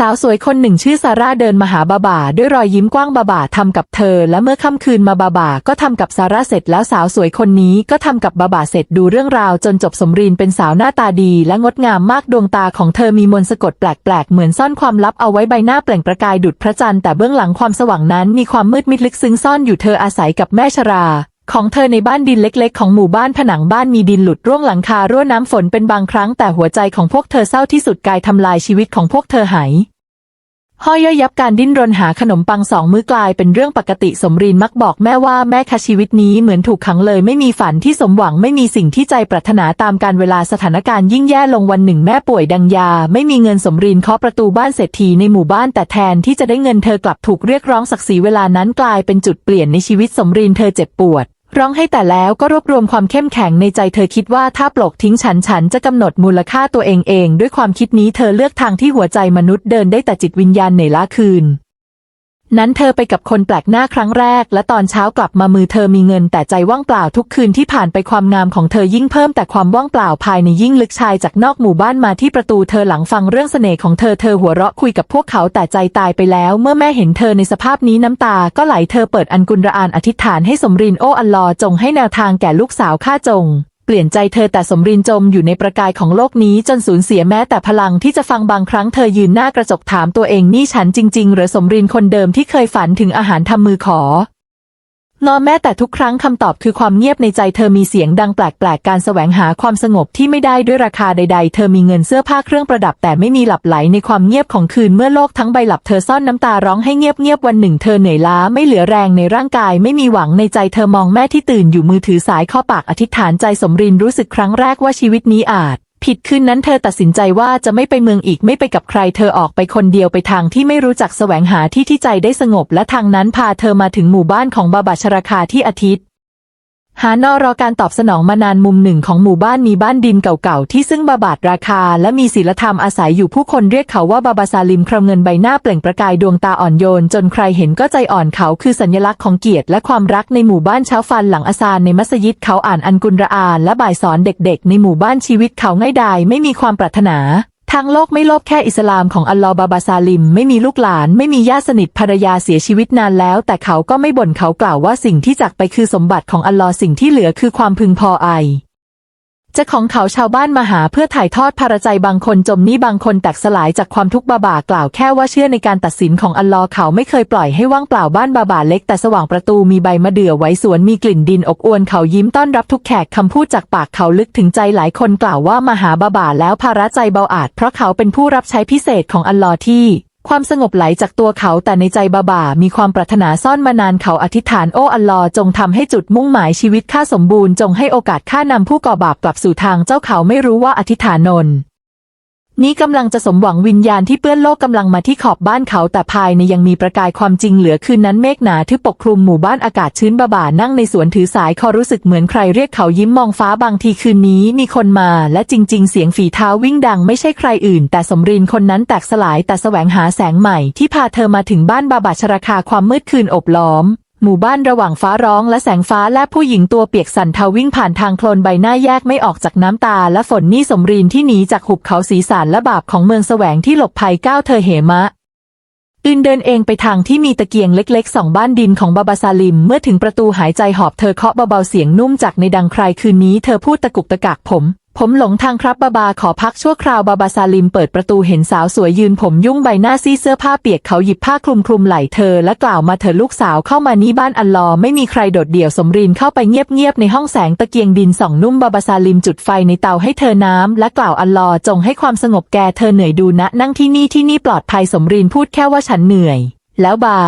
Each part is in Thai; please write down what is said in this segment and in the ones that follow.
สาวสวยคนหนึ่งชื่อซาร่าเดินมาหาบาบาด้วยรอยยิ้มกว้างบาบาทำกับเธอ และเมื่อค่ำคืนมาบาบาก็ทำกับซาร่าเสร็จแล้วสาวสวยคนนี้ก็ทำกับบาบาเสร็จดูเรื่องราวจนจบสมรีนเป็นสาวหน้าตาดีและงดงามมากดวงตาของเธอมีมนต์สะกดแปลกๆ เหมือนซ่อนความลับเอาไว้ใบหน้าเปล่งประกายดุจพระจันทร์แต่เบื้องหลังความสว่างนั้นมีความมืดมิดลึกซึ้งซ่อนอยู่เธออาศัยกับแม่ชรา ของเธอในบ้านดินเล็กๆ ของหมู่บ้านผนังบ้านมีดินหลุดร่วงหลังคารั่วน้ำฝนเป็นบางครั้งแต่หัวใจของพวกเธอเศร้าที่สุดกายทำลายชีวิตของพวกเธอหายห้อยย่อยยับการดิ้นรนหาขนมปังสองมื้อกลายเป็นเรื่องปกติสมรีนมักบอกแม่ว่าแม่คะชีวิตนี้เหมือนถูกขังเลยไม่มีฝันที่สมหวังไม่มีสิ่งที่ใจปรารถนาตามการเวลาสถานการณ์ยิ่งแย่ลงวันหนึ่งแม่ป่วยดังยา ไม่มีเงินสมรีนเคาะประตูบ้านเศรษฐีในหมู่บ้านแต่แทนที่จะได้เงินเธอกลับถูกเรียกร้องศักดิ์ศรีเวลานั้นกลายเป็นจุดเปลี่ยนในชีวิตสมรีนเธอเจ็บปวด ร้องให้แต่แล้วก็รวบรวมความเข้มแข็งในใจเธอคิดว่าถ้าปลกทิ้งฉันฉันจะกำหนดมูลค่าตัวเองเอง ด้วยความคิดนี้เธอเลือกทางที่หัวใจมนุษย์เดินได้แต่จิตวิญญาณเหนื่อยล้าคืน นั้นเธอไปกับคนแปลกหน้าครั้งแรก และตอนเช้ากลับมามือเธอมีเงิน แต่ใจว่างเปล่าทุกคืนที่ผ่านไปความงามของเธอยิ่งเพิ่มแต่ความว่างเปล่าภายในยิ่งลึกชายจากนอกหมู่บ้านมาที่ประตูเธอหลังฟังเรื่องเสน่ห์ของเธอเธอหัวเราะคุยกับพวกเขาแต่ใจตายไปแล้ว เมื่อแม่เห็นเธอในสภาพนี้น้ำตา ก็ไหลเธอเปิดอันกุลระอานอธิษฐานให้สมรินโออัลลอจงให้แนวทางแก่ลูกสาวข้าจง เปลี่ยนใจเธอแต่สมรินจมอยู่ในประกายของโลกนี้จนสูญเสียแม้แต่พลังที่จะฟังบางครั้งเธอยืนหน้ากระจกถามตัวเองนี่ฉันจริงๆหรือสมรินคนเดิมที่เคยฝันถึงอาหารทำมือขอ งอแม้แต่ทุกครั้งคำตอบคือความเงียบในใจเธอมีเสียงดังแปลกๆ การแสวงหาความสงบที่ไม่ได้ด้วยราคาใดๆ เธอมีเงินเสื้อผ้าเครื่องประดับแต่ไม่มีหลับไหลในความเงียบของคืนเมื่อโลกทั้งใบหลับเธอซ่อนน้ำตาร้องให้เงียบๆ วันหนึ่งเธอเหนื่อยล้าไม่เหลือแรงในร่างกายไม่มีหวังในใจเธอมองแม่ที่ตื่นอยู่มือถือสายข้อปากอธิษฐานใจสมรินรู้สึกครั้งแรกว่าชีวิตนี้อาจ ผิดคืนนั้นเธอตัดสินใจว่าจะไม่ไปเมืองอีกไม่ไปกับใคร เธอออกไปคนเดียวไปทางที่ไม่รู้จักแสวงหาที่ที่ใจได้สงบและทางนั้นพาเธอมาถึงหมู่บ้านของบาบาชราคาที่อาทิตย์ หานอรอการตอบสนองมานานมุมหนึ่งของหมู่บ้านมีบ้านดินเก่าๆ ที่ซึ่งบาบาดราคา และมีศีลธรรมอาศัยอยู่ผู้คนเรียกเขาว่าบาบาซาลิมครามเงินใบหน้าเปล่งประกายดวงตาอ่อนโยน จนใครเห็นก็ใจอ่อนเขาคือสัญลักษณ์ของเกียรติและความรักในหมู่บ้านเช้าฟันหลังอาซานในมัสยิดเขาอ่านอันกุรอานและบ่ายสอนเด็กๆ ในหมู่บ้านชีวิตเขาง่ายดายไม่มีความปรารถนา ทางโลกไม่โลภแค่อิสลามของอัลลอฮ์บาบาซาลิม ไม่มีลูกหลาน ไม่มีญาติสนิทภรรยาเสียชีวิตนานแล้ว แต่เขาก็ไม่บ่นเขากล่าวว่าสิ่งที่จากไปคือสมบัติของอัลลอฮ์สิ่งที่เหลือคือความพึงพอใจ จะของเขาชาวบ้านมาหาเพื่อถ่ายทอดภารใจบางคนจมหนี้บางคนแตกสลายจากความทุกข์บาบากล่าวแค่ว่าเชื่อในการตัดสินของอัลลอฮ์เขาไม่เคยปล่อยให้ว่างเปล่าบ้านบาบาเล็กแต่สว่างประตูมีใบมะเดื่อไว้สวนมีกลิ่นดินอบอวนเขายิ้มต้อนรับทุกแขกคำพูดจากปากเขาลึกถึงใจหลายคนกล่าวว่ามาหาบาบาแล้วภาระใจเบาอาจเพราะเขาเป็นผู้รับใช้พิเศษของอัลลอฮ์ที่ ความสงบไหลจากตัวเขาแต่ในใจบาบา มีความปรารถนาซ่อนมานานเขาอธิษฐานโอ้อัลลอฮ์จงทำให้จุดมุ่งหมายชีวิตข้าสมบูรณ์จงให้โอกาสข้านำผู้ก่อบาปกลับสู่ทางเจ้าเขาไม่รู้ว่าอธิษฐานนน นี้กำลังจะสมหวังวิญญาณที่เปื้อนโลกกำลังมาที่ขอบบ้านเขาแต่ภายในยังมีประกายความจริงเหลือคืนนั้นเมฆหนาทึบปกคลุมหมู่บ้านอากาศชื้นบาบานั่งในสวนถือสายคอรู้สึกเหมือนใครเรียกเขายิ้มมองฟ้าบางทีคืนนี้มีคนมาและจริง ๆ เสียงฝีเท้าวิ่งดังไม่ใช่ใครอื่น แต่สมรินคนนั้นแตกสลายแต่แสวงหาแสงใหม่ที่พาเธอมาถึงบ้านบาบาชราคาความมืดคืนอบล้อม หมู่บ้านระหว่างฟ้าร้องและแสงฟ้าและผู้หญิงตัวเปียกสันเทาวิ่งผ่านทางโคลนใบหน้าแยกไม่ออกจากน้ำตาและฝนนี่สมรีนที่หนีจากหุบเขาสีสารและบาปของเมืองแสวงที่หลบภัยก้าวเธอเหมะอื่นเดินเองไปทางที่มีตะเกียงเล็กๆสองบ้านดินของบาบาซาลิม เมื่อถึงประตูหายใจหอบเธอเคาะเบาๆเสียงนุ่มจากในดังใครคืนนี้เธอพูดตะกุกตะกักผม ผมหลงทางครับบาบาขอพักชั่วคราวบาบาซาลิมเปิดประตูเห็นสาวสวยยืนผมยุ่งใบหน้าซีเสื้อผ้าเปียกเขาหยิบผ้าคลุมคลุมไหล่เธอและกล่าวมาเธอลูกสาวเข้ามานี่บ้านอัลลอฮ์ไม่มีใครโดดเดี่ยวสมรินเข้าไปเงียบๆในห้องแสงตะเกียงดินส่องนุ่มบาบาซาลิมจุดไฟในเตาให้เธอน้ำและกล่าวอัลลอฮ์จงให้ความสงบแกเธอเหนื่อยดูนะ นั่งที่นี่ที่นี่ปลอดภัยสมรินพูดแค่ว่าฉันเหนื่อย แล้วบา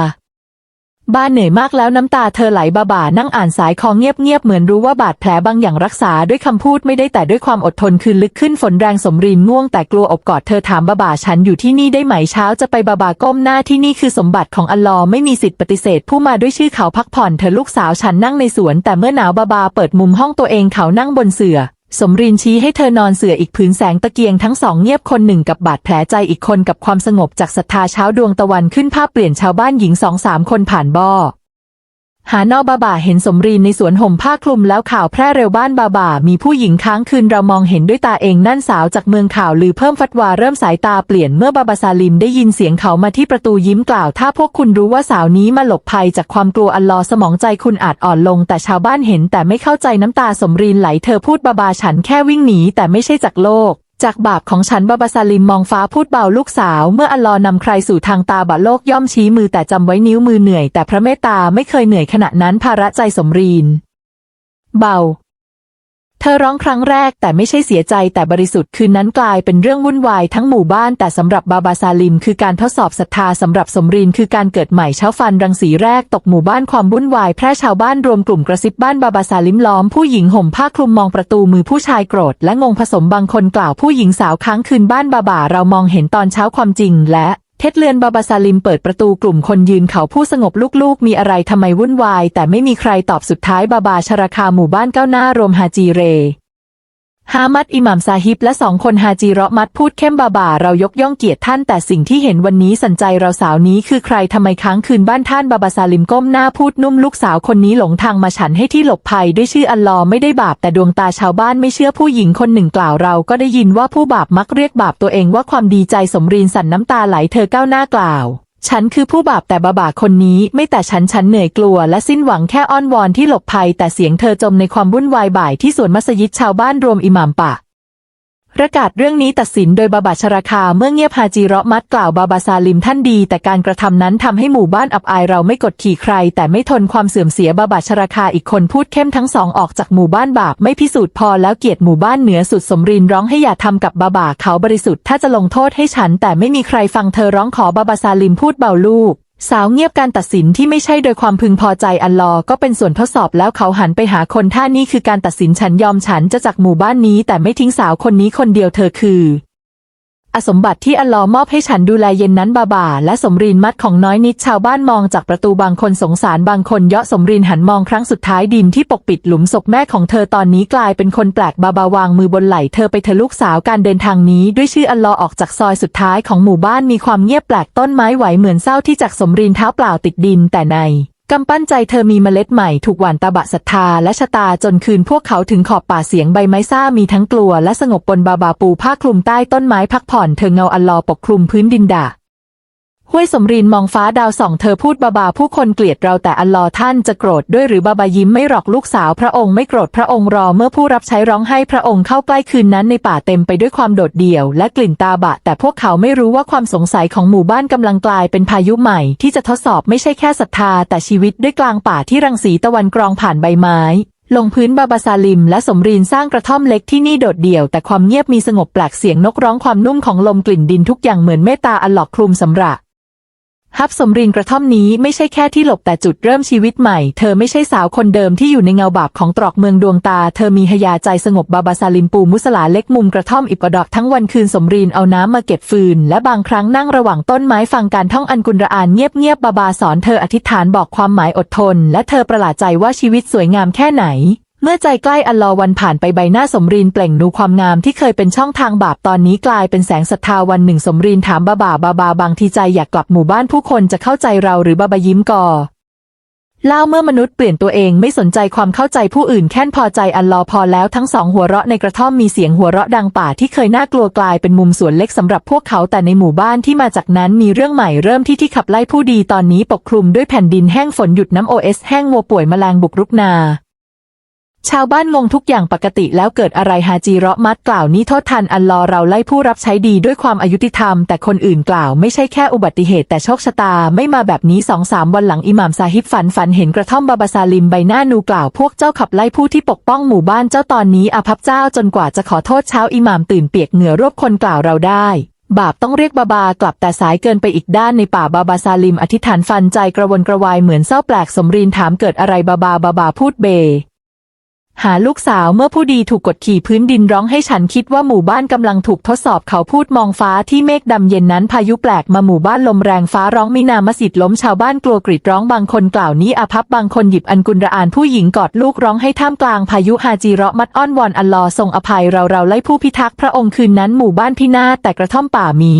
บ้านเหนื่อยมากแล้วน้ำตาเธอไหลบาบ่านั่งอ่านสายคอเงียบๆเหมือนรู้ว่าบาดแผลบางอย่างรักษาด้วยคำพูดไม่ได้แต่ด้วยความอดทนคืนลึกขึ้นฝนแรงสมรีนง่วงแต่กลัวอบกอดเธอถามบาบ่าฉันอยู่ที่นี่ได้ไหมเช้าจะไปบาบ่าก้มหน้าที่นี่คือสมบัติของอัลลอฮ์ไม่มีสิทธิ์ปฏิเสธ ผู้มาด้วยชื่อเขาพักผ่อนเธอลูกสาวฉันนั่งในสวน แต่เมื่อหนาวบาบาเปิดมุมห้องตัวเองเขานั่งบนเสื่อ สมรินชี้ให้เธอนอนเสื่ออีกผืนแสงตะเกียงทั้งสองเงียบคนหนึ่งกับบาดแผลใจอีกคนกับความสงบจากศรัทธาเช้าดวงตะวันขึ้นภาพเปลี่ยนชาวบ้านหญิงสองสามคนผ่านบ่อ หานอบาบาเห็นสมรีนในสวนห่มผ้าคลุมแล้วข่าวแพร่เร็วบ้านบาบา มีผู้หญิงค้างคืนเรามองเห็นด้วยตาเองนั่นสาวจากเมืองข่าวลือเพิ่มฟัดวาเริ่มสายตาเปลี่ยนเมื่อบาบาซาลิมได้ยินเสียงเขามาที่ประตูยิ้มกล่าว ถ้าพวกคุณรู้ว่าสาวนี้มาหลบภัยจากความกลัวอัลลอฮ์สมองใจคุณอาจอ่อนลง แต่ชาวบ้านเห็นแต่ไม่เข้าใจน้ำตาสมรีนไหลเธอพูดบาบาฉันแค่วิ่งหนีแต่ไม่ใช่จากโลก จากบาปของฉันบาบาซาลิมมองฟ้าพูดเบาลูกสาว เมื่ออัลลอฮ์นำใครสู่ทางตาบะโลกย่อมชี้มือแต่จำไว้นิ้วมือเหนื่อยแต่พระเมตตาไม่เคยเหนื่อยขณะนั้นภาระใจสมรีน เบา เธอร้องครั้งแรกแต่ไม่ใช่เสียใจแต่บริสุทธิ์คืนนั้นกลายเป็นเรื่องวุ่นวายทั้งหมู่บ้านแต่สำหรับบาบาซาลิมคือการทดสอบศรัทธาสำหรับสมรีนคือการเกิดใหม่เช้าฟันรังสีแรกตกหมู่บ้านความวุ่นวายแพร่ชาวบ้านรวมกลุ่มกระซิบบ้านบาบาซาลิมล้อมผู้หญิงห่มผ้าคลุมมองประตูมือผู้ชายโกรธและงงผสมบางคนกล่าวผู้หญิงสาวค้างคืนบ้านบาบาเรามองเห็นตอนเช้าความจริงและ เท็ดเลือนบาบาซาลิมเปิดประตูกลุ่มคนยืนเขาผู้สงบลูกๆ มีอะไรทำไมวุ่นวาย แต่ไม่มีใครตอบสุดท้ายบาบาชราคาหมู่บ้านก้าวหน้ารวมฮาจีเร ฮามัดอิหม่ามซาฮิบและสองคนฮาจีเราะมัดพูดเข้มบาบาเรายกย่องเกียรติท่านแต่สิ่งที่เห็นวันนี้สันใจเราสาวนี้คือใครทำไมค้างคืนบ้านท่านบาบาซาลิมก้มหน้าพูดนุ่มลูกสาวคนนี้หลงทางมาฉันให้ที่หลบภัยด้วยชื่ออัลลอฮ์ไม่ได้บาปแต่ดวงตาชาวบ้านไม่เชื่อผู้หญิงคนหนึ่งกล่าวเราก็ได้ยินว่าผู้บาปมักเรียกบาปตัวเองว่าความดีใจสมรีนสั่นน้ำตาไหลเธอก้าวหน้ากล่าว ฉันคือผู้บาปแต่บาบาคนนี้ไม่แต่ฉันฉันเหนื่อยกลัวและสิ้นหวังแค่อ้อนวอนที่หลบภัยแต่เสียงเธอจมในความวุ่นวายบ่ายที่สวนมัสยิดชาวบ้านรวมอิหม่ามปะ ประกาศเรื่องนี้ตัดสินโดยบาบาชราคาเมื่อเงียบฮาจีเราะมัดกล่าวบาบาซาลิมท่านดี แต่การกระทำนั้นทำให้หมู่บ้านอับอายเราไม่กดขี่ใคร แต่ไม่ทนความเสื่อมเสียบาบาชราคาอีกคนพูดเข้มทั้งสองออกจากหมู่บ้านบาปไม่พิสูจน์พอแล้วเกียรติหมู่บ้านเหนือสุดสมรินร้องให้อย่าทำกับบาบาเขาบริสุทธิ์ถ้าจะลงโทษให้ฉัน แต่ไม่มีใครฟังเธอร้องขอบาบาซาลิมพูดเบาลูก สาวเงียบการตัดสินที่ไม่ใช่โดยความพึงพอใจอัลลอฮ์ก็เป็นส่วนทดสอบแล้วเขาหันไปหาคนท่านี้คือการตัดสินฉันยอมฉันจะจากหมู่บ้านนี้แต่ไม่ทิ้งสาวคนนี้คนเดียวเธอคือ สมบัติที่อัลลอฮ์มอบให้ฉันดูแลเย็นนั้นบาบา และสมรีนมัดของน้อยนิดชาวบ้านมองจากประตูบางคนสงสารบางคนเยาะสมรีนหันมองครั้งสุดท้ายดินที่ปกปิดหลุมศพแม่ของเธอตอนนี้กลายเป็นคนแปลกบาบาวางมือบนไหล่เธอไปเธอลูกสาวการเดินทางนี้ด้วยชื่ออัลลอฮ์ออกจากซอยสุดท้ายของหมู่บ้านมีความเงียบแปลกต้นไม้ไหวเหมือนเศร้าที่จากสมรีนเท้าเปล่าติดดินแต่ใน กำปั้นใจเธอมีเมล็ดใหม่ถูกหว่านตาบะศรัทธาและชะตาจนคืนพวกเขาถึงขอบป่าเสียงใบไม้ซ่ามีทั้งกลัวและสงบบนบาบาปูผ้าคลุมใต้ต้นไม้พักผ่อนเธอเงาอัลลอฮ์ปกคลุมพื้นดินด่า ห้วยสมรีนมองฟ้าดาวส่องเธอพูดบาบาผู้คนเกลียดเราแต่อัลลอฮ์ท่านจะโกรธด้วยหรือบาบายิ้มไม่หรอกลูกสาวพระองค์ไม่โกรธพระองค์รอเมื่อผู้รับใช้ร้องให้พระองค์เข้าใกล้คืนนั้นในป่าเต็มไปด้วยความโดดเดี่ยวและกลิ่นตาบะ แต่พวกเขาไม่รู้ว่าความสงสัยของหมู่บ้านกำลังกลายเป็นพายุใหม่ที่จะทดสอบไม่ใช่แค่ศรัทธาแต่ชีวิตด้วยกลางป่าที่รังสีตะวันกรองผ่านใบไม้ลงพื้นบาบาซาลิมและสมรีนสร้างกระท่อมเล็กที่นี่โดดเดี่ยวแต่ความเงียบมีสงบแปลกเสียงนกร้องความนุ่มของลมกลิ่นดินทุกอย่างเหมือนเมตตาอัลลอฮ์คลุมสำหรับ ฮับสมรินกระท่อมนี้ไม่ใช่แค่ที่หลบแต่จุดเริ่มชีวิตใหม่ เธอไม่ใช่สาวคนเดิมที่อยู่ในเงาบาปของตรอกเมืองดวงตา เธอมีหยาใจสงบบาบาซาลิมปูมุสลาเล็กมุมกระท่อมอิบกระดอกทั้งวันคืนสมรินเอาน้ำมาเก็บฟืน และบางครั้งนั่งระหว่างต้นไม้ฟังการท่องอันกุนรอานเงียบๆบาบาสอนเธออธิษฐานบอกความหมายอดทน และเธอประหลาดใจว่าชีวิตสวยงามแค่ไหน เมื่อใจใกล้อัลลอฮ์วันผ่านไปใบหน้าสมรีนเปล่งดูความงามที่เคยเป็นช่องทางบาปตอนนี้กลายเป็นแสงศรัทธาวันหนึ่งสมรีนถามบาบาบาบาบางทีใจอยากกลับหมู่บ้านผู้คนจะเข้าใจเราหรือบาบายิ้มก่อเล่าเมื่อมนุษย์เปลี่ยนตัวเองไม่สนใจความเข้าใจผู้อื่นแค่นพอใจอัลลอฮ์พอแล้วทั้งสองหัวเราะในกระท่อมมีเสียงหัวเราะดังป่าที่เคยน่ากลัวกลายเป็นมุมสวนเล็กสำหรับพวกเขาแต่ในหมู่บ้านที่มาจากนั้นมีเรื่องใหม่เริ่มที่ที่ขับไล่ผู้ดีตอนนี้ปกคลุมด้วยแผ่นดินแห้งฝนหยุดน้ำโอเอสแห้งวัวป่วยแมลงบุกรุกนา ชาวบ้านงงทุกอย่างปกติแล้วเกิดอะไรฮาจีเราะมัดกล่าวนี้โทษทันอัลลอฮ์เราไล่ผู้รับใช้ดีด้วยความอายุติธรรม แต่คนอื่นกล่าวไม่ใช่แค่อุบัติเหตุแต่โชคชะตาไม่มาแบบนี้สองสามวันหลังอิหม่ามซาฮิบฝันฝันเห็นกระท่อมบาบาซาลิมใบหน้านูกล่าวพวกเจ้าขับไล่ผู้ที่ปกป้องหมู่บ้านเจ้าตอนนี้อาภัพเจ้าจนกว่าจะขอโทษเช้าอิหม่ามตื่นเปียกเหงื่อรวบคนกล่าวเราได้บาปต้องเรียกบาบากลับแต่สายเกินไปอีกด้านในป่าบาบาซาลิมอธิษฐานฟันใจกระวนกระวายเหมือนเศร้าแปลกสมรีนถามเกิดอะไรบาบาบาบาพูดเบ หาลูกสาวเมื่อผู้ดีถูกกดขี่พื้นดินร้องให้ฉันคิดว่าหมู่บ้านกำลังถูกทดสอบเขาพูดมองฟ้าที่เมฆดำเย็นนั้นพายุแปลกมาหมู่บ้านลมแรงฟ้าร้องมินามัสยิดล้มชาวบ้านกลัวกรีดร้องบางคนกล่าวนี้อาภัพบางคนหยิบอันกุลระอานผู้หญิงกอดลูกร้องให้ท่ามกลางพายุฮาจีเราะมัดอ้อนวอนอัลลอฮ์ทรงอภัยเราเราไล่ผู้พิทักษ์พระองค์คืนนั้นหมู่บ้านพินาศแต่กระท่อมป่ามี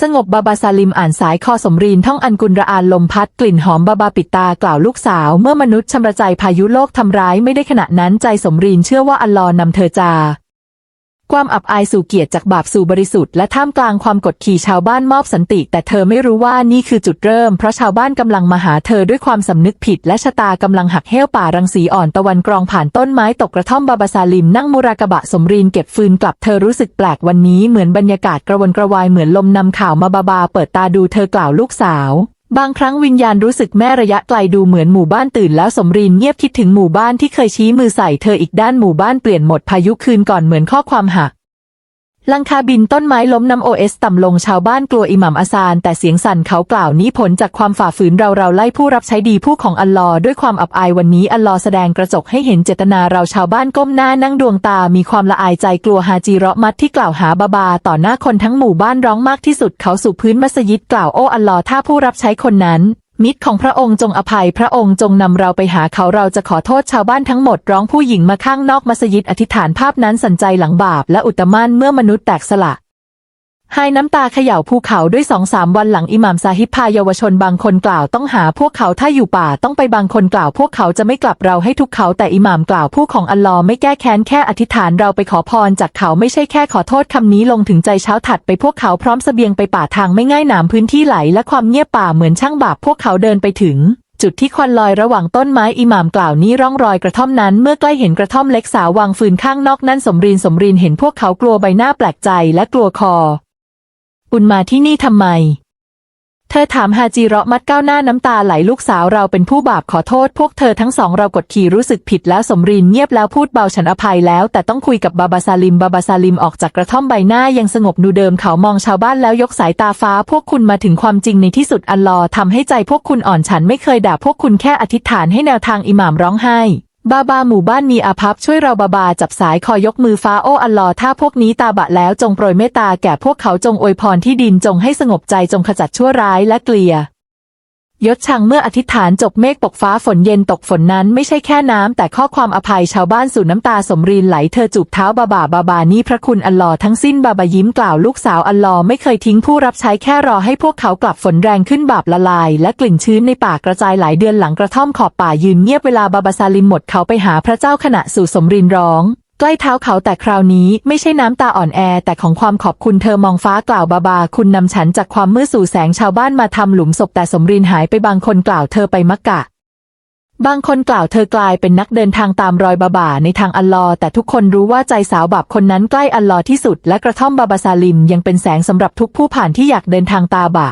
สงบบาบาซาลิมอ่านสายคอสมรีนท่องอันกุลระอานลมพัดกลิ่นหอมบาบาปิดตากล่าวลูกสาว เมื่อมนุษย์ชำระใจพายุโลกทำร้ายไม่ได้ขณะนั้นใจสมรีนเชื่อว่าอัลลอฮ์นำเธอจา ความอับอายสู่เกียรติจากบาปสู่บริสุทธิ์และท่ามกลางความกดขี่ชาวบ้านมอบสันติ แต่เธอไม่รู้ว่านี่คือจุดเริ่ม เพราะชาวบ้านกำลังมาหาเธอด้วยความสำนึกผิด และชะตากำลังหักเห้วป่ารังสีอ่อนตะวันกรองผ่านต้นไม้ตกกระท่อมบาบาซาลิมนั่งมุรากะบะสมรีนเก็บฟืนกลับเธอรู้สึกแปลกวันนี้เหมือนบรรยากาศกระวนกระวายเหมือนลมนำข่าวมาบาบาเปิดตาดูเธอกล่าวลูกสาว บางครั้งวิญญาณรู้สึกแม่ระยะไกลดูเหมือนหมู่บ้านตื่นแล้วสมรินเงียบคิดถึงหมู่บ้านที่เคยชี้มือใส่เธออีกด้านหมู่บ้านเปลี่ยนหมดพายุคืนก่อนเหมือนข้อความหัก ลังคาบินต้นไม้ล้มน้ำโอเอสต่ำลงชาวบ้านกลัวอิหมัมอาซานแต่เสียงสั่นเขากล่าวนี้ผลจากความฝ่าฝืนเราเราไล่ผู้รับใช้ดีผู้ของอัลลอฮ์ด้วยความอับอายวันนี้อัลลอฮ์แสดงกระจกให้เห็นเจตนาเราชาวบ้านก้มหน้านั่งดวงตามีความละอายใจกลัวฮาจีเราะมัดที่กล่าวหาบาบา ต่อหน้าคนทั้งหมู่บ้านร้องมากที่สุดเขาสู่พื้นมัสยิดกล่าวโอ้อัลลอฮ์ถ้าผู้รับใช้คนนั้น มิตรของพระองค์จงอภัยพระองค์จงนำเราไปหาเขาเราจะขอโทษชาวบ้านทั้งหมดร้องผู้หญิงมาข้างนอกมัสยิดอธิษฐานภาพนั้นสันใจหลังบาปและอุตมันเมื่อมนุษย์แตกสละ หายน้ำตาเขย่าภูเขาด้วยสองสามวันหลังอิหม่ามซาฮิบพาเยาวชนบางคนกล่าวต้องหาพวกเขาถ้าอยู่ป่าต้องไปบางคนกล่าวพวกเขาจะไม่กลับเราให้ทุกเขาแต่อิหม่ามกล่าวผู้ของอัลลอฮ์ไม่แก้แค้นแค่อธิษฐานเราไปขอพรจากเขาไม่ใช่แค่ขอโทษคำนี้ลงถึงใจเช้าถัดไปพวกเขาพร้อมเสบียงไปป่าทางไม่ง่ายหนามพื้นที่ไหลและความเงียบป่าเหมือนช่างบาปพวกเขาเดินไปถึงจุดที่ควันลอยระหว่างต้นไม้อิหม่ามกล่าวนี้ร่องรอยกระท่อมนั้นเมื่อใกล้เห็นกระท่อมเล็กสาววางฟืนข้างนอกนั่นสมรีนสมรีนเห็นพวกเขากลัวใบหน้าแปลกใจและกลัวคอ อุนมาที่นี่ทำไม เธอถามฮาจีเราะมัดก้าวหน้าน้ำตาไหลลูกสาวเราเป็นผู้บาปขอโทษ พวกเธอทั้งสองเรากดขี่รู้สึกผิดแล้วสมรีนเงียบแล้วพูดเบาฉันอภัยแล้ว แต่ต้องคุยกับบาบาซาลิมบาบาซาลิมออกจากกระท่อมใบหน้ายังสงบนูเดิมเขามองชาวบ้านแล้วยกสายตาฟ้า พวกคุณมาถึงความจริงในที่สุดอัลลอฮ์ทำให้ใจพวกคุณอ่อนฉันไม่เคยด่าพวกคุณแค่อธิษฐานให้แนวทางอิหม่ามร้องไห้ บาบาหมู่บ้านมีอาภัพช่วยเราบาบาจับสายคอยกมือฟ้าโอ้อัลลอฮ์ถ้าพวกนี้ตาบะแล้วจงโปรยเมตตาแก่พวกเขาจงอวยพรที่ดินจงให้สงบใจจงขจัดชั่วร้ายและเกลีย ยศชังเมื่ออธิษฐานจบเมฆปกฟ้าฝนเย็นตกฝนนั้นไม่ใช่แค่น้ำ แต่ข้อความอภัยชาวบ้านสู่น้ำตาสมรีนไหลเธอจูบเท้าบาบาบาบานี่พระคุณอัลลอฮ์ทั้งสิ้นบาบายิ้มกล่าวลูกสาวอัลลอฮ์ไม่เคยทิ้งผู้รับใช้แค่รอให้พวกเขากลับฝนแรงขึ้นบาปละลาย และกลิ่นชื้นในป่ากระจายหลายเดือนหลังกระท่อมขอบป่ายืนเงียบเวลาบาบาซาลิมหมดเขาไปหาพระเจ้าขณะสู่สมรีนร้อง ใกล้เท้าเขาแต่คราวนี้ไม่ใช่น้ำตาอ่อนแอ แต่ของความขอบคุณเธอมองฟ้ากล่าวบาบา คุณนำฉันจากความมืดสู่แสงชาวบ้านมาทำหลุมศพแต่สมรินหายไปบางคนกล่าวเธอไปมักกะ บางคนกล่าวเธอกลายเป็นนักเดินทางตามรอยบาบาในทางอัลลอฮ์แต่ทุกคนรู้ว่าใจสาวบาปคนนั้นใกล้อัลลอฮ์ที่สุด และกระท่อมบาบาซาลิมยังเป็นแสงสำหรับทุกผู้ผ่านที่อยากเดินทางตาบะ